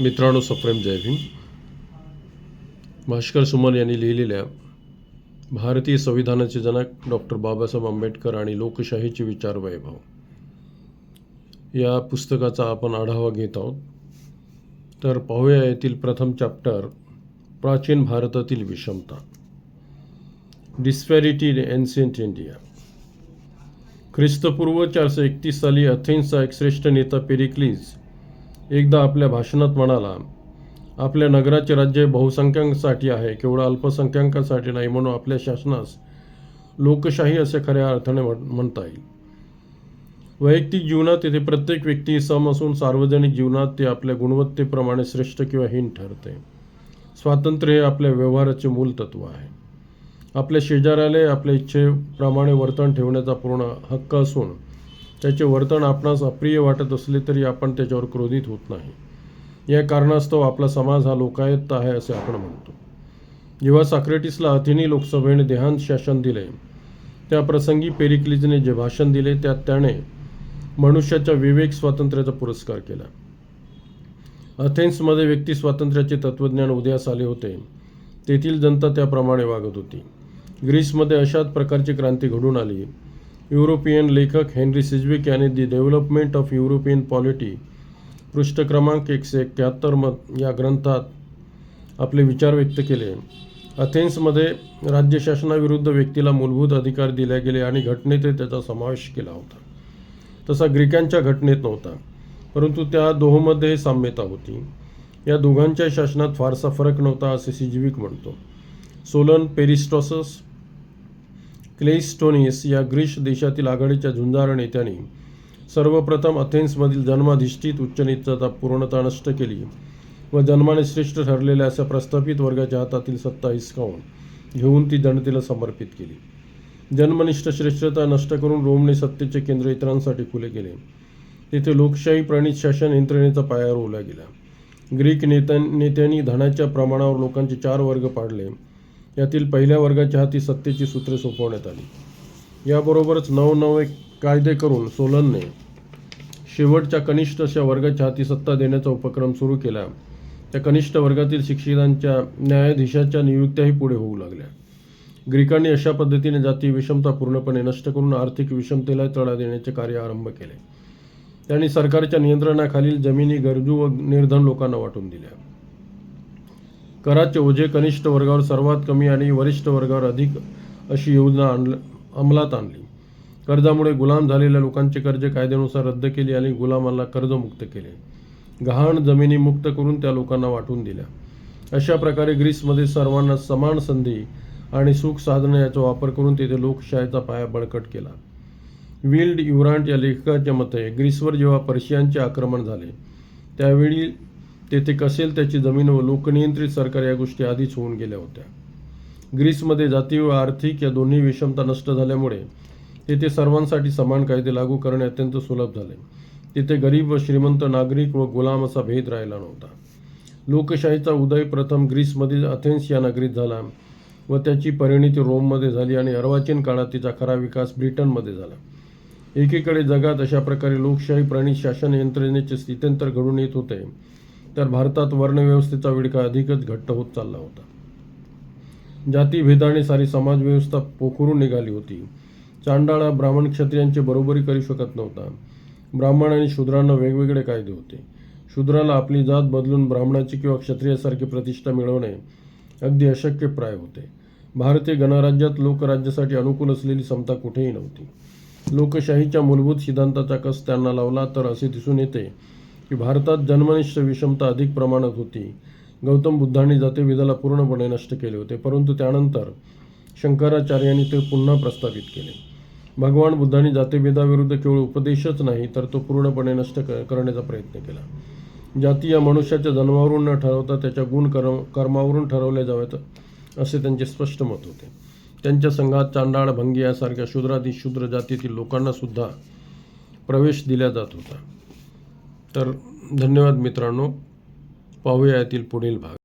मित्रांनो सप्रेम जय भीम. भास्कर सुमन यांनी लिहिलेल्या भारतीय संविधानाचे जनक डॉक्टर बाबासाहेब आंबेडकर आणि लोकशाहीचे विचार वैभव. या पुस्तकाचा आपण आढावा घेत आहोत. तर पाहूया येथील प्रथम चॅप्टर प्राचीन भारतातील विषमता. डिस्पॅरिटी इन एन्शियंट इंडिया ख्रिस्तपूर्व चारशे एकतीस साली अथेन्सचा एक श्रेष्ठ नेता पेरिक्लीज एकदा आपल्या भाषणात म्हणाला आपल्या नगराचे राज्य बहुसंख्यांकांसाठी आहे केवळ अल्पसंख्याकांसाठी नाही म्हणून आपल्या शासनास लोकशाही असे खऱ्या अर्थाने म्हण- म्हणता येईल. वैयक्तिक जीवनात येथे प्रत्येक व्यक्ती सम असून सार्वजनिक जीवनात ते आपल्या गुणवत्तेप्रमाणे श्रेष्ठ किंवा हीन ठरते. स्वातंत्र्य हे आपल्या व्यवहाराचे मूल तत्व आहे. आपल्या शेजाऱ्याला आपल्या इच्छेप्रमाणे वर्तन ठेवण्याचा पूर्ण हक्क असून त्याचे वर्तन आपणास अप्रिय वाटत असले तरी आपण त्याच्यावर क्रोधित होत नाही. या कारणास्तव आपला समाज हा लोकायत आहे असे आपण म्हणतो. जेव्हा साक्रेटिसला अथिनी लोकसभेने देहांत शासन दिले त्या प्रसंगी पेरिक्लिजने जे भाषण दिले त्यात त्याने मनुष्याच्या विवेक स्वातंत्र्याचा पुरस्कार केला. अथेन्समध्ये व्यक्ती स्वातंत्र्याचे तत्त्वज्ञान उदयास आले होते. तेथील जनता त्याप्रमाणे वागत होती. ग्रीसमध्ये अशाच प्रकारची क्रांती घडून आली. युरोपियन लेखक हेनरी सिजविक यांनी the development of European polity पृष्ठ क्रमांक एकशे एक्क्याहत्तर म या ग्रंथात आपले विचार व्यक्त केले. अथेन्समध्ये राज्यशासनाविरुद्ध व्यक्तीला मूलभूत अधिकार दिले गेले आणि घटनेत त्याचा समावेश केला होता. तसा ग्रीकांच्या घटनेत नव्हता परंतु त्या दोहोमध्ये साम्यता होती. या दोघांच्या शासनात फारसा फरक नव्हता असे सिजविक म्हणतो. सोलन पेरिस्टॉसस क्लेइस्टोनिस या ग्रीस देशातील आघाडीच्या झुंजार नेत्यांनी सर्वप्रथम अथेन्समधील जन्माधिष्ठित उच्चनीचता पूर्णता नष्ट केली व जन्माने श्रेष्ठ ठरलेल्या अशा प्रस्थापित वर्गाच्या हातातील सत्ता हिसकावून घेऊन ती जनतेला समर्पित केली. जन्मनिष्ठ श्रेष्ठता नष्ट करून रोमने सत्तेचे केंद्र इतरांसाठी खुले केले. तेथे लोकशाही प्रणित शासन यंत्रणेचा पाया रोवला गेला ग्रीक नेत्यां नेत्यांनी धनाच्या प्रमाणावर लोकांचे चार वर्ग पाडले. यातील पहिल्या वर्गाच्या हाती सत्तेची सूत्रे सोपवण्यात आली. याबरोबरच नवनवे कायदे करून सोलनने शेवटच्या कनिष्ठ अशा वर्गाच्या हाती सत्ता देण्याचा उपक्रम सुरू केला. त्या कनिष्ठ वर्गातील शिक्षितांच्या न्यायाधीशाच्या नियुक्त्याही पुढे होऊ लागल्या. ग्रीकांनी अशा पद्धतीने जाती विषमता पूर्णपणे नष्ट करून आर्थिक विषमतेला तळा देण्याचे कार्य आरंभ केले. त्यांनी सरकारच्या नियंत्रणाखालील जमिनी गरजू व निर्धन लोकांना वाटून दिल्या. कराचे ओझे कनिष्ठ वर्गावर सर्वात कमी आणि वरिष्ठ वर्गावर अधिक अशी योजना आणल अंमलात आणली. कर्जामुळे गुलाम झालेल्या लोकांचे कर्ज कायद्यानुसार रद्द केली आणि गुलामांना कर्जमुक्त केले. गहाण जमिनी मुक्त करून त्या लोकांना वाटून दिल्या. अशा प्रकारे ग्रीसमध्ये सर्वांना समान संधी आणि सुख साधने याचा वापर करून तेथे लोकशाहीचा पाया बळकट केला. विल्ड युरांट या लेखकाच्या मते ग्रीसवर जेव्हा पर्शियांचे आक्रमण झाले त्यावेळी तेथे कसेल त्याची जमीन व लोकनियंत्रित सरकार या गोष्टी आधीच होऊन गेल्या होत्या. ग्रीसमध्ये जाती व आर्थिक या दोन्ही विषमता नष्ट झाल्यामुळे तेथे सर्वांसाठी समान कायदे लागू करणे अत्यंत सुलभ झाले. तिथे गरीब व श्रीमंत नागरिक व गुलाम असा भेद राहिला नव्हता. लोकशाहीचा उदय प्रथम ग्रीसमधील अथेन्स या नगरीत झाला व त्याची परिणिती रोममध्ये झाली आणि अर्वाचीन काळात तिचा खरा विकास ब्रिटनमध्ये झाला. एकीकडे जगात अशा प्रकारे लोकशाही प्राणी शासन यंत्रणेचे स्थित्यंतर घडून येत होते. तर भारतात वर्णव्यवस्थेचा विडका अधिकच घट्ट होत चालला होता. जातीभेदाने सारी समाजव्यवस्था पोखरून निघाली होती. चांडाळा ब्राह्मण क्षत्रियांची बरोबरी करू शकत नव्हता. ब्राह्मण आणि शूद्रांना वेगवेगळे कायदे होते. शूद्राला आपली जात बदलून ब्राह्मणाची किंवा क्षत्रियासारखी प्रतिष्ठा मिळवणे अगदी अशक्यप्राय होते. भारतीय गणराज्यात लोकराज्यासाठी अनुकूल असलेली समता कुठेही नव्हती. लोकशाहीच्या मूलभूत सिद्धांताचा कस त्यांना लावला तर असे दिसून येते की भारतात जन्मनिष्ठ विषमता अधिक प्रमाणात होती. गौतम बुद्धांनी जातीभेदाला पूर्णपणे नष्ट केले होते परंतु त्यानंतर शंकराचार्यांनी ते पुन्हा प्रस्थापित केले. भगवान बुद्धांनी जातीभेदाविरुद्ध केवळ उपदेशच नाही तर तो पूर्णपणे नष्ट क- करण्याचा प्रयत्न केला. जाती या मनुष्याच्या जन्मावरून न ठरवता त्याच्या गुण कर्म कर्मावरून ठरवल्या जाव्यात असे त्यांचे स्पष्ट मत होते. त्यांच्या संघात चांडाळ भंगी यासारख्या शूद्रादी शूद्र जातीतील लोकांना सुद्धा प्रवेश दिला जात होता. तर धन्यवाद मित्रांनो. पाहूया यातील पुढील भाग.